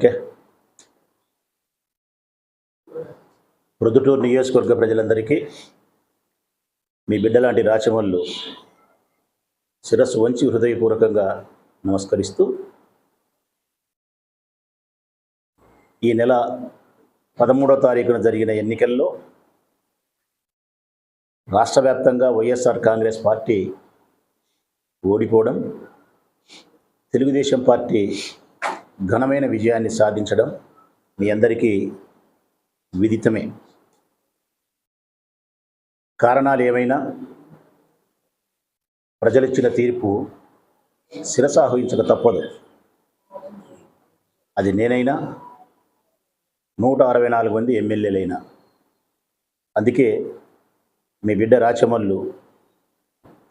Okay. Proddatur నియోజకవర్గ ప్రజలందరికీ మీ బిడ్డలాంటి రాచమల్లు శిరస్సు వంచి హృదయపూర్వకంగా నమస్కరిస్తూ ఈ నెల పదమూడో తారీఖున జరిగిన ఎన్నికల్లో రాష్ట్ర వ్యాప్తంగా వైఎస్ఆర్ కాంగ్రెస్ పార్టీ ఓడిపోవడం తెలుగుదేశం పార్టీ ఘనమైన విజయాన్ని సాధించడం మీ అందరికీ విదితమే. కారణాలు ఏమైనా? ప్రజలిచ్చిన తీర్పు శిరసాహుయించక తప్పదు. అది నేనైనా నూట అరవై నాలుగు మంది ఎమ్మెల్యేలైనా. అందుకే మీ బిడ్డ రాచమల్లు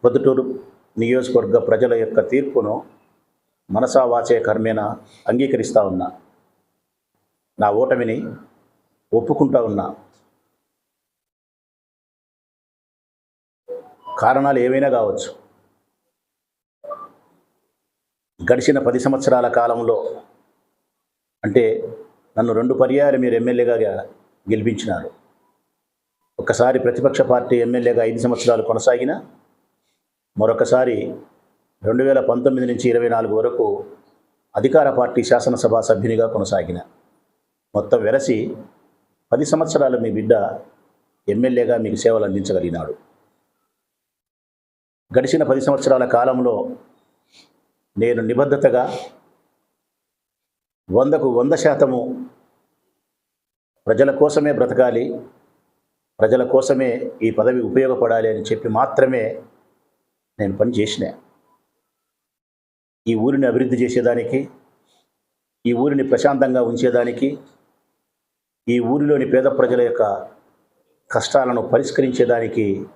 పొద్దుటూరు నియోజకవర్గ ప్రజల యొక్క తీర్పును మనసా వాచే కర్మేన అంగీకరిస్తూ ఉన్నా. నా ఓటమిని ఒప్పుకుంటా ఉన్నా. కారణాలు ఏవైనా కావచ్చు? గడిచిన పది సంవత్సరాల కాలంలో అంటే నన్ను రెండు పర్యాయాలు మీరు ఎమ్మెల్యేగా గెలిపించినారు. ఒకసారి ప్రతిపక్ష పార్టీ ఎమ్మెల్యేగా ఐదు సంవత్సరాలు కొనసాగిన మరొకసారి రెండు వేల పంతొమ్మిది నుంచి ఇరవై నాలుగు వరకు అధికార పార్టీ శాసనసభ సభ్యునిగా కొనసాగిన. మొత్తం వెరసి పది సంవత్సరాలు మీ బిడ్డ ఎమ్మెల్యేగా మీకు సేవలు అందించగలిగినాడు. గడిచిన పది సంవత్సరాల కాలంలో నేను నిబద్ధతగా వందకు వంద శాతము ప్రజల కోసమే బ్రతకాలి ప్రజల కోసమే ఈ పదవి ఉపయోగపడాలి అని చెప్పి మాత్రమే నేను పని చేసిన ఈ ఊరిని అభివృద్ధి చేసేదానికి ఈ ఊరిని ప్రశాంతంగా ఉంచేదానికి ఈ ఊరిలోని పేద ప్రజల యొక్క కష్టాలను పరిష్కరించేదానికి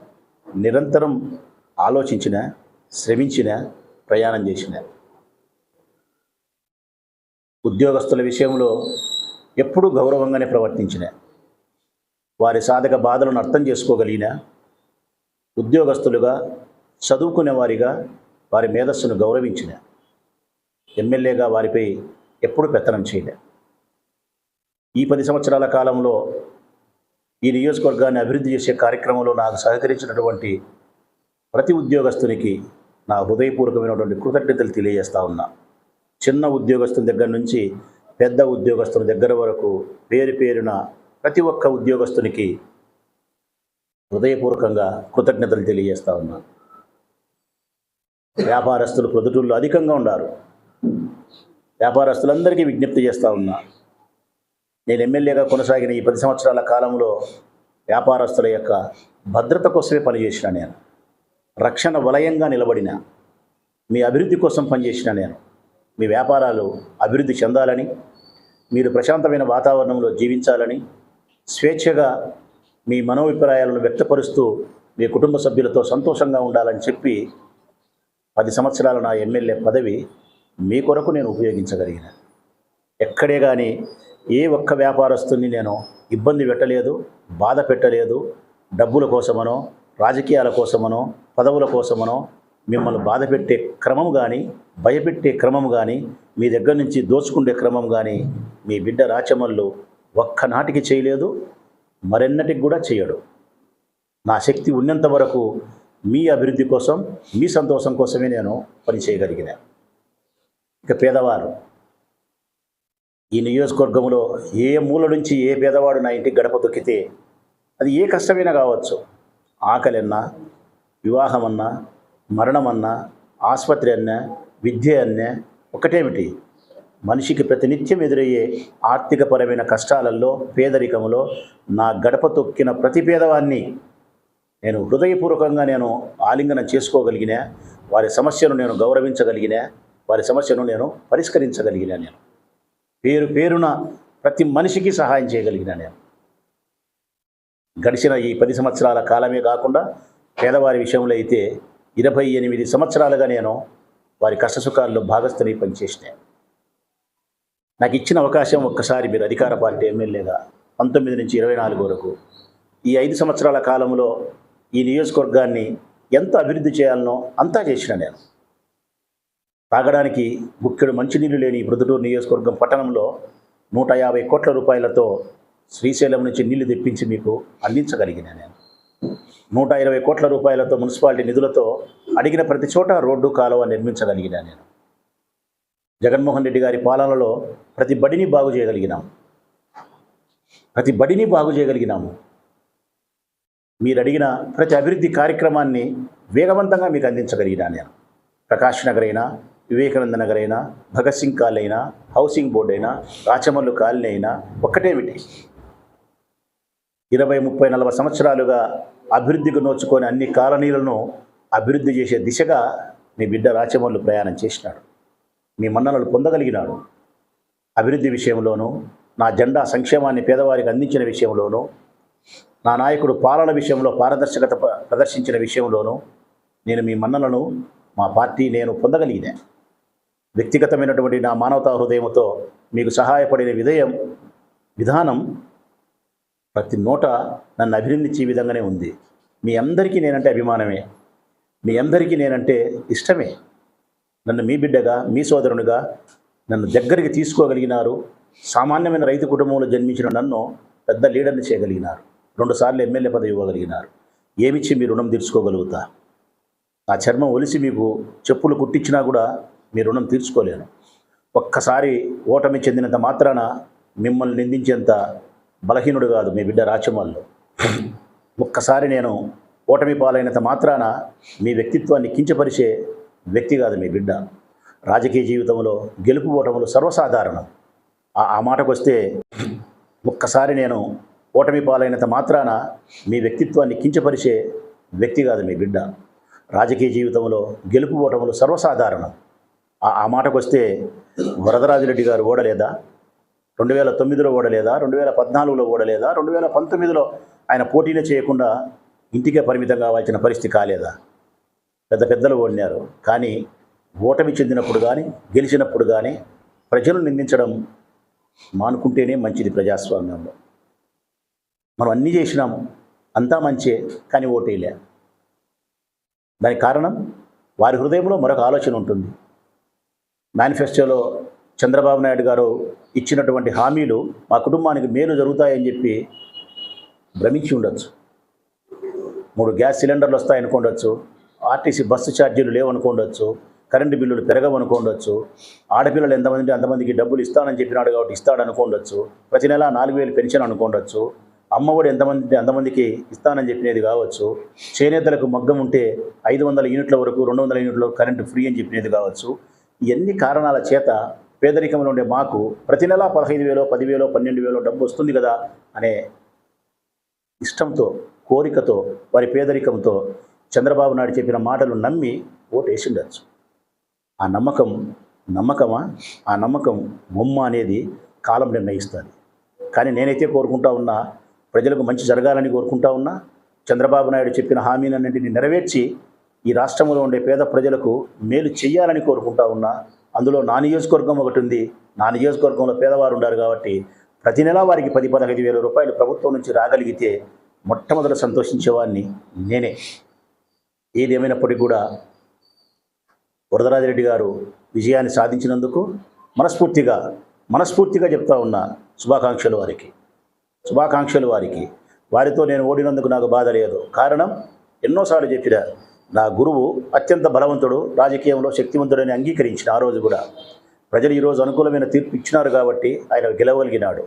నిరంతరం ఆలోచించిన శ్రమించిన ప్రయాణం చేసిన. ఉద్యోగస్తుల విషయంలో ఎప్పుడూ గౌరవంగానే ప్రవర్తించిన. వారి సాధక బాధలను అర్థం చేసుకోగలిగిన ఉద్యోగస్తులుగా చదువుకునే వారిగా వారి మేధస్సును గౌరవించిన. ఎమ్మెల్యేగా వారిపై ఎప్పుడు పెత్తనం చేయలే. ఈ పది సంవత్సరాల కాలంలో ఈ నియోజకవర్గాన్ని అభివృద్ధి చేసే కార్యక్రమంలో నాకు సహకరించినటువంటి ప్రతి ఉద్యోగస్తునికి నా హృదయపూర్వకమైనటువంటి కృతజ్ఞతలు తెలియజేస్తా ఉన్నా. చిన్న ఉద్యోగస్తుల దగ్గర నుంచి పెద్ద ఉద్యోగస్తుల దగ్గర వరకు పేరు పేరున ప్రతి ఒక్క ఉద్యోగస్తునికి హృదయపూర్వకంగా కృతజ్ఞతలు తెలియజేస్తా ఉన్నా. వ్యాపారస్తులు ప్రొదుటూళ్ళు అధికంగా ఉన్నారు వ్యాపారస్తులందరికీ విజ్ఞప్తి చేస్తూ ఉన్నా. నేను ఎమ్మెల్యేగా కొనసాగిన ఈ పది సంవత్సరాల కాలంలో వ్యాపారస్తుల యొక్క భద్రత కోసమే పనిచేసిన నేను. రక్షణ వలయంగా నిలబడిన మీ అభివృద్ధి కోసం పనిచేసిన నేను. మీ వ్యాపారాలు అభివృద్ధి చెందాలని మీరు ప్రశాంతమైన వాతావరణంలో జీవించాలని స్వేచ్ఛగా మీ మనోభిప్రాయాలను వ్యక్తపరుస్తూ మీ కుటుంబ సభ్యులతో సంతోషంగా ఉండాలని చెప్పి పది సంవత్సరాల నా ఎమ్మెల్యే పదవి మీ కొరకు నేను ఉపయోగించగలిగిన. ఎక్కడే కానీ ఏ ఒక్క వ్యాపారస్తుని నేను ఇబ్బంది పెట్టలేదు బాధ పెట్టలేదు డబ్బుల కోసమనో రాజకీయాల కోసమనో పదవుల కోసమనో మిమ్మల్ని బాధ పెట్టే క్రమం కానీ భయపెట్టే క్రమం కానీ మీ దగ్గర నుంచి దోచుకుండే క్రమం కానీ మీ బిడ్డ రాచమల్లు ఒక్కనాటికి చేయలేదు మరెన్నటికి కూడా చేయడు. నా శక్తి ఉన్నంత వరకు మీ అభివృద్ధి కోసం మీ సంతోషం కోసమే నేను పని చేయగలిగిన. ఇక పేదవారు. ఈ నియోజకవర్గంలో ఏ మూల నుంచి ఏ పేదవాడు నా ఇంటికి గడప తొక్కితే అది ఏ కష్టమైనా కావచ్చు. ఆకలి అన్నా మరణమన్నా ఆసుపత్రి అన్నా విద్య అన్నా ఒకటేమిటి? మనిషికి ప్రతినిత్యం ఎదురయ్యే ఆర్థికపరమైన కష్టాలలో పేదరికంలో నా గడప తొక్కిన ప్రతి పేదవాన్ని నేను హృదయపూర్వకంగా నేను ఆలింగనం చేసుకోగలిగిన వారి సమస్యను నేను గౌరవించగలిగిన వారి సమస్యను నేను పరిష్కరించగలిగినా నేను. పేరు పేరున ప్రతి మనిషికి సహాయం చేయగలిగినా నేను. గడిచిన ఈ పది సంవత్సరాల కాలమే కాకుండా పేదవారి విషయంలో అయితే ఇరవై ఎనిమిది సంవత్సరాలుగా నేను వారి కష్టసుఖాల్లో భాగస్థని పనిచేసిన. నాకు ఇచ్చిన అవకాశం ఒక్కసారి మీరు అధికార పార్టీ ఎమ్మెల్యేగా పంతొమ్మిది నుంచి ఇరవై నాలుగు వరకు ఈ ఐదు సంవత్సరాల కాలంలో ఈ నియోజకవర్గాన్ని ఎంత అభివృద్ధి చేయాలనో అంతా చేసిన నేను. తాగడానికి గుక్కెడు మంచినీళ్ళు లేని ఈ ప్రొద్దుటూరు నియోజకవర్గం పట్టణంలో నూట యాభై కోట్ల రూపాయలతో శ్రీశైలం నుంచి నీళ్ళు తెప్పించి మీకు అందించగలిగిన నేను. నూట ఇరవై కోట్ల రూపాయలతో మున్సిపాలిటీ నిధులతో అడిగిన ప్రతి చోట రోడ్డు కాలువ నిర్మించగలిగిన నేను. జగన్మోహన్ రెడ్డి గారి పాలనలో ప్రతి బడిని బాగు చేయగలిగినాం. ప్రతి బడిని బాగు చేయగలిగినాము మీరు అడిగిన ప్రతి అభివృద్ధి కార్యక్రమాన్ని వేగవంతంగా మీకు అందించగలిగినా నేను. ప్రకాష్ నగర్ అయినా వివేకానంద నగర్ అయినా భగత్ సింగ్ కాలనీ అయినా హౌసింగ్ బోర్డు అయినా రాచమల్లు కాలనీ అయినా ఒక్కటేమిటి ఇరవై ముప్పై నలభై సంవత్సరాలుగా అభివృద్ధికి నోచుకొని అన్ని కాలనీలను అభివృద్ధి చేసే దిశగా మీ బిడ్డ రాచమల్లు ప్రయాణం చేసినాడు. మీ మన్ననలు పొందగలిగినాడు. అభివృద్ధి విషయంలోనూ నా జెండా సంక్షేమాన్ని పేదవారికి అందించిన విషయంలోనూ నా నాయకుడు పాలన విషయంలో పారదర్శకత ప్రదర్శించిన విషయంలోనూ నేను మీ మన్నలను మా పార్టీ నేను పొందగలిగినా. వ్యక్తిగతమైనటువంటి నా మానవతా హృదయంతో మీకు సహాయపడిన విధేయం విధానం ప్రతి నోట నన్ను అభినందించే విధంగానే ఉంది. మీ అందరికీ నేనంటే అభిమానమే. మీ అందరికీ నేనంటే ఇష్టమే. నన్ను మీ బిడ్డగా మీ సోదరునిగా నన్ను దగ్గరికి తీసుకోగలిగినారు. సామాన్యమైన రైతు కుటుంబంలో జన్మించిన నన్ను పెద్ద లీడర్ని చేయగలిగినారు. రెండుసార్లు ఎమ్మెల్యే పదవి ఇవ్వగలిగినారు. ఏమిచ్చి మీ రుణం తీర్చుకోగలుగుతా? నా చర్మం ఒలిసి మీకు చెప్పులు కుట్టించినా కూడా మీ రుణం తీర్చుకోలేను. ఒక్కసారి ఓటమి చెందినంత మాత్రాన మిమ్మల్ని నిందించేంత బలహీనుడు కాదు మీ బిడ్డ రాచమల్లు. ఒక్కసారి నేను ఓటమి పాలైనంత మాత్రాన మీ వ్యక్తిత్వాన్ని కించపరిచే వ్యక్తి కాదు మీ బిడ్డ. రాజకీయ జీవితంలో గెలుపు ఓటములు సర్వసాధారణం. ఆ ఆ మాటకు వస్తే ఒక్కసారి నేను ఓటమి పాలైనంత మాత్రాన మీ వ్యక్తిత్వాన్ని కించపరిచే వ్యక్తి కాదు మీ బిడ్డ. రాజకీయ జీవితంలో గెలుపు ఓటములు సర్వసాధారణం. ఆ ఆ మాటకు వస్తే వరదరాజిరెడ్డి గారు ఓడలేదా? రెండు వేల తొమ్మిదిలో ఓడలేదా? రెండు వేల పద్నాలుగులో ఓడలేదా? రెండు వేల పంతొమ్మిదిలో ఆయన పోటీనే చేయకుండా ఇంటికే పరిమితం కావాల్సిన పరిస్థితి కాలేదా? పెద్ద పెద్దలు ఓడినారు. కానీ ఓటమి చెందినప్పుడు కానీ గెలిచినప్పుడు కానీ ప్రజలు నిందించడం మానుకుంటేనే మంచిది ప్రజాస్వామ్యంలో. మనం అన్నీ చేసినాం అంతా మంచే కానీ ఓటేలే దానికి కారణం వారి హృదయంలో మరొక ఆలోచన ఉంటుంది. మేనిఫెస్టోలో చంద్రబాబు నాయుడు గారు ఇచ్చినటువంటి హామీలు మా కుటుంబానికి మేలు జరుగుతాయని చెప్పి భ్రమించి ఉండొచ్చు. మూడు గ్యాస్ సిలిండర్లు వస్తాయనుకోండొచ్చు ఆర్టీసీ బస్సు ఛార్జీలు లేవనుకోండొచ్చు కరెంటు బిల్లులు పెరగవనుకోండొచ్చు ఆడపిల్లలు ఎంతమంది అంతమందికి డబ్బులు ఇస్తానని చెప్పినాడు కాబట్టి ఇస్తాడు అనుకోండొచ్చు. ప్రతి నెల నాలుగు వేలు పెన్షన్ అనుకోండొచ్చు. అమ్మఒడి ఎంతమంది అంతమందికి ఇస్తానని చెప్పినది కావచ్చు. చేనేతలకు మగ్గం ఉంటే ఐదు వందల యూనిట్ల వరకు రెండు వందల యూనిట్ల కరెంటు ఫ్రీ అని చెప్పినది కావచ్చు. ఎన్ని కారణాల చేత పేదరికంలో ఉండే మాకు ప్రతి నెల పదహైదు వేలో పదివేలో పన్నెండు వేలో డబ్బు వస్తుంది కదా అనే ఇష్టంతో కోరికతో వారి పేదరికంతో చంద్రబాబు నాయుడు చెప్పిన మాటలు నమ్మి ఓటు వేసి ఆ నమ్మకం నమ్మకమా? ఆ నమ్మకం బొమ్మ అనేది కాలం నిర్ణయిస్తుంది. కానీ నేనైతే కోరుకుంటా ఉన్నా ప్రజలకు మంచి జరగాలని కోరుకుంటా ఉన్నా చంద్రబాబు నాయుడు చెప్పిన హామీలన్నింటినీ నెరవేర్చి ఈ రాష్ట్రంలో ఉండే పేద ప్రజలకు మేలు చేయాలని కోరుకుంటా ఉన్నా అందులో నా నియోజకవర్గం ఒకటి ఉంది. నా నియోజకవర్గంలో పేదవారు ఉన్నారు కాబట్టి ప్రతి నెల వారికి పది పదహైదు వేల రూపాయలు ప్రభుత్వం నుంచి రాగలిగితే మొట్టమొదట సంతోషించేవాడిని నేనే. ఏదేమైనప్పటికీ కూడా వరదరాజిరెడ్డి గారు విజయాన్ని సాధించినందుకు మనస్ఫూర్తిగా మనస్ఫూర్తిగా చెప్తా ఉన్న శుభాకాంక్షలు వారికి. శుభాకాంక్షలు వారికి. వారితో నేను ఓడినందుకు నాకు బాధ లేదు. కారణం ఎన్నోసార్లు చెప్పిన నా గురువు అత్యంత బలవంతుడు రాజకీయంలో శక్తివంతుడని అంగీకరించిన ఆ రోజు కూడా. ప్రజలు ఈరోజు అనుకూలమైన తీర్పు ఇచ్చినారు కాబట్టి ఆయన గెలవగలిగినాడు.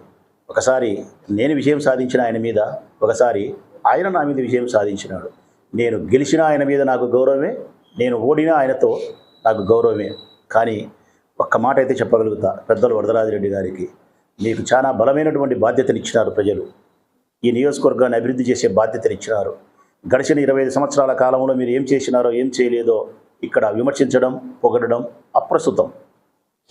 ఒకసారి నేను విజయం సాధించిన ఆయన మీద ఒకసారి ఆయన నా మీద విజయం సాధించినాడు. నేను గెలిచిన ఆయన మీద నాకు గౌరవమే నేను ఓడిన ఆయనతో నాకు గౌరవమే. కానీ ఒక్క మాట అయితే చెప్పగలుగుతా పెద్దలు వరదరాజిరెడ్డి గారికి. మీకు చాలా బలమైనటువంటి బాధ్యతనిచ్చినారు ప్రజలు. ఈ నియోజకవర్గాన్ని అభివృద్ధి చేసే బాధ్యతనిచ్చినారు. గడిచిన ఇరవై ఐదు సంవత్సరాల కాలంలో మీరు ఏం చేసినారో ఏం చేయలేదో ఇక్కడ విమర్శించడం పొగడడం అప్రస్తుతం.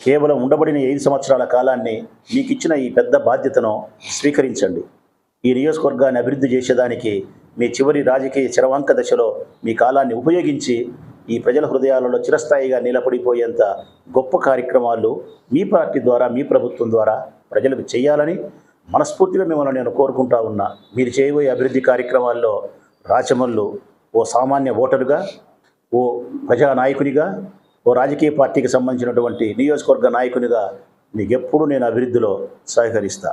కేవలం ఉండబడిన ఐదు సంవత్సరాల కాలాన్ని మీకు ఇచ్చిన ఈ పెద్ద బాధ్యతను స్వీకరించండి. ఈ నియోజకవర్గాన్ని అభివృద్ధి చేసేదానికి మీ చివరి రాజకీయ చరవాంక దశలో మీ కాలాన్ని ఉపయోగించి ఈ ప్రజల హృదయాలలో చిరస్థాయిగా నిలబడిపోయేంత గొప్ప కార్యక్రమాలు మీ పార్టీ ద్వారా మీ ప్రభుత్వం ద్వారా ప్రజలకు చేయాలని మనస్ఫూర్తిగా మిమ్మల్ని నేను కోరుకుంటా ఉన్నా. మీరు చేయబోయే అభివృద్ధి కార్యక్రమాల్లో రాచమల్లు ఓ సామాన్య ఓటరుగా ఓ ప్రజా నాయకునిగా ఓ రాజకీయ పార్టీకి సంబంధించినటువంటి నియోజకవర్గ నాయకునిగా మీకు నేను అభివృద్ధిలో సహకరిస్తా.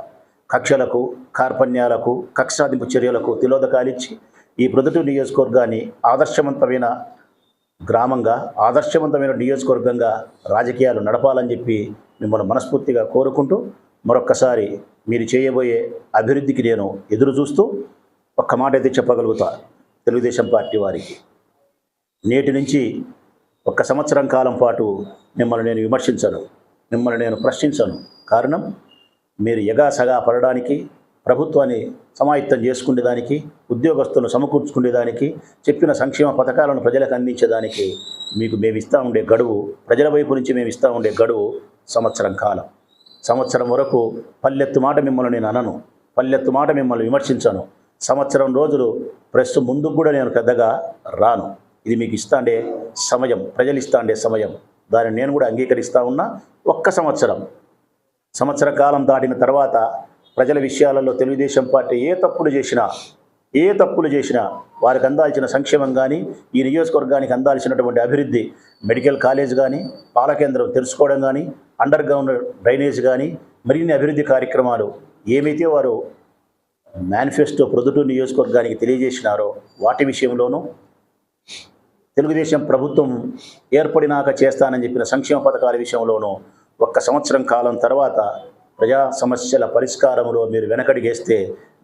కక్షలకు కార్పణ్యాలకు కక్షాదింపు చర్యలకు తిలోదకాలిచ్చి ఈ ప్రొదటి నియోజకవర్గాన్ని ఆదర్శవంతమైన గ్రామంగా ఆదర్శవంతమైన నియోజకవర్గంగా రాజకీయాలు నడపాలని చెప్పి మిమ్మల్ని మనస్ఫూర్తిగా కోరుకుంటూ మరొక్కసారి మీరు చేయబోయే అభివృద్ధికి నేను ఎదురు చూస్తూ ఒక్క మాట అయితే చెప్పగలుగుతా తెలుగుదేశం పార్టీ వారికి. నేటి నుంచి ఒక్క సంవత్సరం కాలం పాటు మిమ్మల్ని నేను విమర్శించను మిమ్మల్ని నేను ప్రశ్నించను. కారణం మీరు ఎగాసగా పడడానికి ప్రభుత్వాన్ని సమాయత్తం చేసుకునేదానికి ఉద్యోగస్తులను సమకూర్చుకునేదానికి చెప్పిన సంక్షేమ పథకాలను ప్రజలకు అందించేదానికి మీకు మేము ఇస్తూ ఉండే గడువు ప్రజల వైపు నుంచి మేము ఇస్తూ ఉండే గడువు సంవత్సరం కాలం. సంవత్సరం వరకు పల్లెత్తు మాట మిమ్మల్ని నేను అనను పల్లెత్తు మాట మిమ్మల్ని విమర్శించను. సంవత్సరం రోజులు ప్రెస్ ముందుకు కూడా నేను పెద్దగా రాను. ఇది మీకు ఇస్తాండే సమయం ప్రజలు ఇస్తాండే సమయం. దానిని నేను కూడా అంగీకరిస్తూ ఉన్నా ఒక్క సంవత్సరం. సంవత్సర కాలం దాటిన తర్వాత ప్రజల విషయాలలో తెలుగుదేశం పార్టీ ఏ తప్పులు చేసినా ఏ తప్పులు చేసినా వారికి అందాల్సిన సంక్షేమం కానీ ఈ నియోజకవర్గానికి అందాల్సినటువంటి అభివృద్ధి మెడికల్ కాలేజ్ కానీ పాలకేంద్రం తెలుసుకోవడం కానీ అండర్ గ్రౌండ్ డ్రైనేజ్ కానీ మరిన్ని అభివృద్ధి కార్యక్రమాలు ఏమైతే వారు మేనిఫెస్టో ప్రొద్దుటూరు నియోజకవర్గానికి తెలియజేసినారో వాటి విషయంలోనూ తెలుగుదేశం ప్రభుత్వం ఏర్పడినాక చేస్తానని చెప్పిన సంక్షేమ పథకాల విషయంలోనూ ఒక్క సంవత్సరం కాలం తర్వాత ప్రజా సమస్యల పరిష్కారంలో మీరు వెనకడిగేస్తే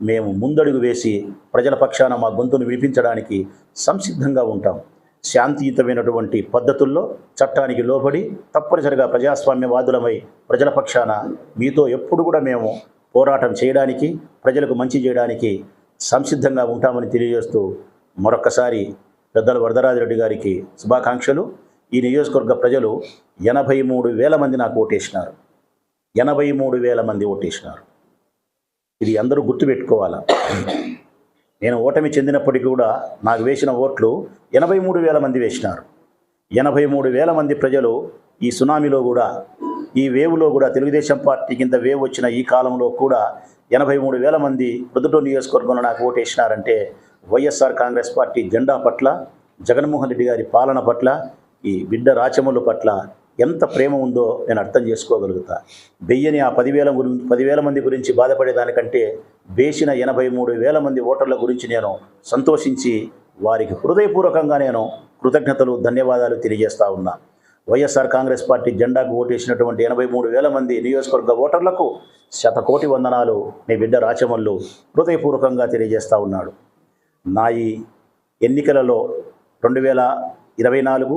మేము ముందడుగు వేసి ప్రజల పక్షాన మా గొంతును వినిపించడానికి సంసిద్ధంగా ఉంటాం. శాంతియుతమైనటువంటి పద్ధతుల్లో చట్టానికి లోబడి తప్పనిసరిగా ప్రజాస్వామ్యవాదులమై ప్రజల పక్షాన మీతో ఎప్పుడు కూడా మేము పోరాటం చేయడానికి ప్రజలకు మంచి చేయడానికి సంసిద్ధంగా ఉంటామని తెలియజేస్తూ మరొక్కసారి పెద్దల వరదరాజరెడ్డి గారికి శుభాకాంక్షలు. ఈ నియోజకవర్గ ప్రజలు ఎనభై మూడు వేల మంది నాకు ఓటేసినారు. ఎనభై మూడు వేల మంది ఓటేసినారు. ఇది అందరూ గుర్తుపెట్టుకోవాలా? నేను ఓటమి చెందినప్పటికీ కూడా నాకు వేసిన ఓట్లు ఎనభై మూడు వేల మంది వేసినారు. ఎనభై మూడు వేల మంది ప్రజలు ఈ సునామీలో కూడా ఈ వేవ్లో కూడా తెలుగుదేశం పార్టీ కింద వేవ్ వచ్చిన ఈ కాలంలో కూడా ఎనభై మూడు వేల మంది ప్రొద్దుటూరు నియోజకవర్గంలో నాకు ఓటేసినారంటే వైఎస్ఆర్ కాంగ్రెస్ పార్టీ జెండా పట్ల జగన్మోహన్ రెడ్డి గారి పాలన పట్ల ఈ బిడ్డ రాచముల పట్ల ఎంత ప్రేమ ఉందో నేను అర్థం చేసుకోగలుగుతా. వెయ్యని ఆ పదివేల గురి పదివేల మంది గురించి బాధపడేదానికంటే వేసిన ఎనభై మూడు వేల మంది ఓటర్ల గురించి నేను సంతోషించి వారికి హృదయపూర్వకంగా నేను కృతజ్ఞతలు ధన్యవాదాలు తెలియజేస్తా ఉన్నా. వైఎస్ఆర్ కాంగ్రెస్ పార్టీ జెండాకు ఓటేసినటువంటి ఎనభై మూడు వేల మంది నియోజకవర్గ ఓటర్లకు శతకోటి వందనాలు నీ బిడ్డ రాచమల్లు హృదయపూర్వకంగా తెలియజేస్తా ఉన్నాడు. నా ఈ ఎన్నికలలో రెండు వేల ఇరవై నాలుగు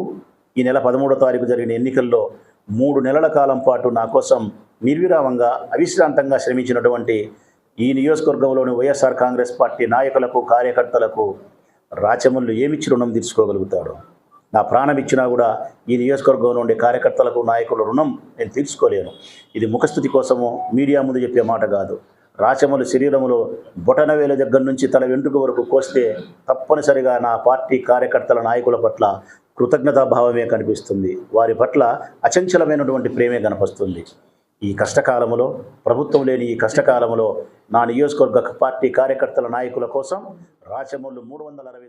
ఈ నెల పదమూడో తారీఖు జరిగిన ఎన్నికల్లో మూడు నెలల కాలం పాటు నా కోసం నిర్విరామంగా అవిశ్రాంతంగా శ్రమించినటువంటి ఈ నియోజకవర్గంలోని వైఎస్ఆర్ కాంగ్రెస్ పార్టీ నాయకులకు కార్యకర్తలకు రాచమల్లు ఏమిచ్చి రుణం తీర్చుకోగలుగుతాడు? నా ప్రాణం ఇచ్చినా కూడా ఈ నియోజకవర్గంలో ఉండే కార్యకర్తలకు నాయకుల రుణం నేను తీర్చుకోలేను. ఇది ముఖస్థుతి కోసము మీడియా ముందు చెప్పే మాట కాదు. రాచమలు శరీరములో బొటనవేల దగ్గర నుంచి తల వెంట్రుక వరకు కోస్తే తప్పనిసరిగా నా పార్టీ కార్యకర్తల నాయకుల పట్ల కృతజ్ఞతాభావమే కనిపిస్తుంది. వారి పట్ల అచంచలమైనటువంటి ప్రేమే కనిపిస్తుంది. ఈ కష్టకాలములో ప్రభుత్వం లేని ఈ కష్టకాలములో నా నియోజకవర్గ పార్టీ కార్యకర్తల నాయకుల కోసం రాచమల్లు మూడు వందల అరవై